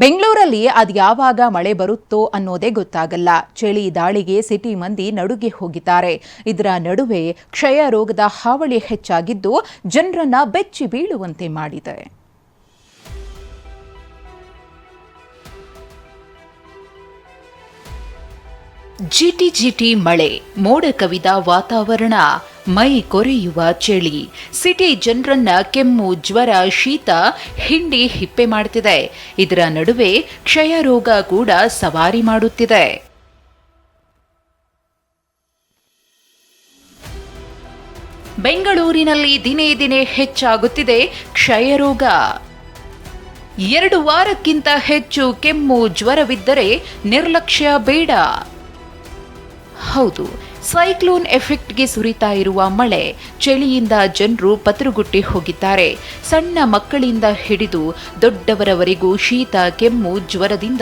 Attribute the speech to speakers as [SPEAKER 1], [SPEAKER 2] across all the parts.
[SPEAKER 1] ಬೆಂಗಳೂರಲ್ಲಿ ಅದ್ಯಾವಾಗ ಮಳೆ ಬರುತ್ತೋ ಅನ್ನೋದೇ ಗೊತ್ತಾಗಲ್ಲ. ಚಳಿ ದಾಳಿಗೆ ಸಿಟಿ ಮಂದಿ ನಡುಗೆ ಹೋಗಿದ್ದಾರೆ. ಇದರ ನಡುವೆ ಕ್ಷಯ ರೋಗದ ಹಾವಳಿ ಹೆಚ್ಚಾಗಿದ್ದು ಜನರನ್ನ ಬೆಚ್ಚಿ ಬೀಳುವಂತೆ ಮಾಡಿದೆ. ಜಿಟಿ ಜಿಟಿ ಮಳೆ, ಮೋಡ ಕವಿದ ವಾತಾವರಣ. ಮೈ ಕೊರೆಯುವ ಚಳಿ. ಸಿಟಿ ಜನರನ್ನ ಕೆಮ್ಮು, ಜ್ವರ, ಶೀತ ಹಿಂಡಿ ಹಿಪ್ಪೆ ಮಾಡ್ತಿದೆ. ಇದರ ನಡುವೆ ಕ್ಷಯ ರೋಗ ಕೂಡ ಸವಾರಿ ಮಾಡುತ್ತಿದೆ. ಬೆಂಗಳೂರಿನಲ್ಲಿ ದಿನೇ ದಿನೇ ಹೆಚ್ಚಾಗುತ್ತಿದೆ ಕ್ಷಯರೋಗ ಎರಡು ವಾರಕ್ಕಿಂತ ಹೆಚ್ಚು ಕೆಮ್ಮು, ಜ್ವರವಿದ್ದರೆ ನಿರ್ಲಕ್ಷ್ಯ ಬೇಡ. ಹೌದು ಸೈಕ್ಲೋನ್ ಎಫೆಕ್ಟ್ಗೆ ಸುರಿತಾ ಇರುವ ಮಳೆ, ಚಳಿಯಿಂದ ಜನರು ಪತ್ರುಗುಟ್ಟಿ ಹೋಗಿದ್ದಾರೆ. ಸಣ್ಣ ಮಕ್ಕಳಿಂದ ಹಿಡಿದು ದೊಡ್ಡವರವರೆಗೂ ಶೀತ, ಕೆಮ್ಮು, ಜ್ವರದಿಂದ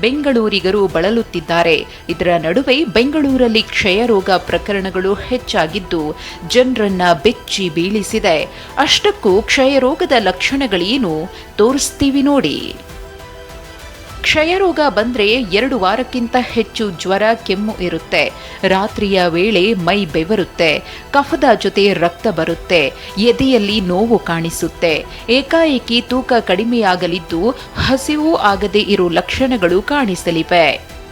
[SPEAKER 1] ಬೆಂಗಳೂರಿಗರು ಬಳಲುತ್ತಿದ್ದಾರೆ. ಇದರ ನಡುವೆ ಬೆಂಗಳೂರಲ್ಲಿ ಕ್ಷಯರೋಗ ಪ್ರಕರಣಗಳು ಹೆಚ್ಚಾಗಿದ್ದು, ಜನರನ್ನ ಬೆಚ್ಚಿ ಬೀಳಿಸಿದೆ. ಅಷ್ಟಕ್ಕೂ ಕ್ಷಯರೋಗದ ಲಕ್ಷಣಗಳೇನು? ತೋರಿಸ್ತೀವಿ ನೋಡಿ. ಕ್ಷಯರೋಗ ಬಂದ್ರೆ ಎರಡು ವಾರಕ್ಕಿಂತ ಹೆಚ್ಚು ಜ್ವರ, ಕೆಮ್ಮು ಇರುತ್ತೆ. ರಾತ್ರಿಯ ವೇಳೆ ಮೈ ಬೆವರುತ್ತೆ. ಕಫದ ಜೊತೆ ರಕ್ತ ಬರುತ್ತೆ. ಎದೆಯಲ್ಲಿ ನೋವು ಕಾಣಿಸುತ್ತೆ. ಏಕಾಏಕಿ ತೂಕ ಕಡಿಮೆಯಾಗಲಿದ್ದು ಹಸಿವು ಆಗದೆ ಇರೋ ಲಕ್ಷಣಗಳು ಕಾಣಿಸಲಿವೆ.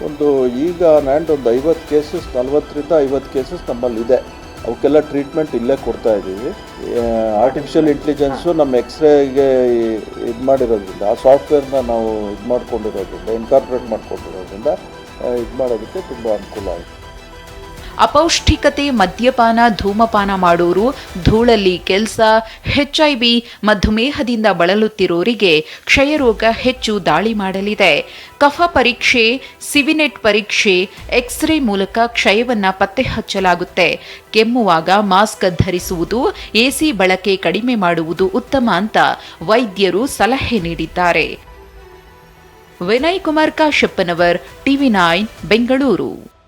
[SPEAKER 2] ಒಂದು ಈಗ ಒಂದು ಐವತ್ತು ಕೇಸಸ್, ನಲವತ್ತರಿಂದ ಐವತ್ತು ಕೇಸಸ್ ನಮ್ಮಲ್ಲಿದೆ. ಅವಕ್ಕೆಲ್ಲ ಟ್ರೀಟ್ಮೆಂಟ್ ಇಲ್ಲೇ ಕೊಡ್ತಾ ಇದ್ದೀವಿ. ಆರ್ಟಿಫಿಷಿಯಲ್ ಇಂಟೆಲಿಜೆನ್ಸು ನಮ್ಮ ಎಕ್ಸ್ರೇಗೆ ಇದು ಮಾಡಿರೋದ್ರಿಂದ ಆ ಸಾಫ್ಟ್ವೇರ್ನ ನಾವು ಇದು ಮಾಡ್ಕೊಂಡಿರೋದ್ರಿಂದ ಇನ್ಕಾರ್ಪೊರೇಟ್ ಮಾಡ್ಕೊಂಡಿರೋದ್ರಿಂದ ಇದು ಮಾಡೋದಕ್ಕೆ ತುಂಬ ಅನುಕೂಲ ಆಯಿತು.
[SPEAKER 1] ಅಪೌಷ್ಟಿಕತೆ, ಮದ್ಯಪಾನ, ಧೂಮಪಾನ ಮಾಡೋರು, ಧೂಳಲ್ಲಿ ಕೆಲಸ ಹೆಚ್ಐಬಿ ಮಧುಮೇಹದಿಂದ ಬಳಲುತ್ತಿರೋರಿಗೆ ಕ್ಷಯರೋಗ ಹೆಚ್ಚು ದಾಳಿ ಮಾಡಲಿದೆ. ಕಫ ಪರೀಕ್ಷೆ, ಸಿವಿನೆಟ್ ಪರೀಕ್ಷೆ ಎಕ್ಸ್ರೇ ಮೂಲಕ ಕ್ಷಯವನ್ನ ಪತ್ತೆ ಹಚ್ಚಲಾಗುತ್ತೆ ಕೆಮ್ಮುವಾಗ ಮಾಸ್ಕ್ ಧರಿಸುವುದು, ಎಸಿ ಬಳಕೆ ಕಡಿಮೆ ಮಾಡುವುದು ಉತ್ತಮ ಅಂತ ವೈದ್ಯರು ಸಲಹೆ ನೀಡಿದ್ದಾರೆ. Vinay Kumar Kashappanavar TV nine, Bengaluru.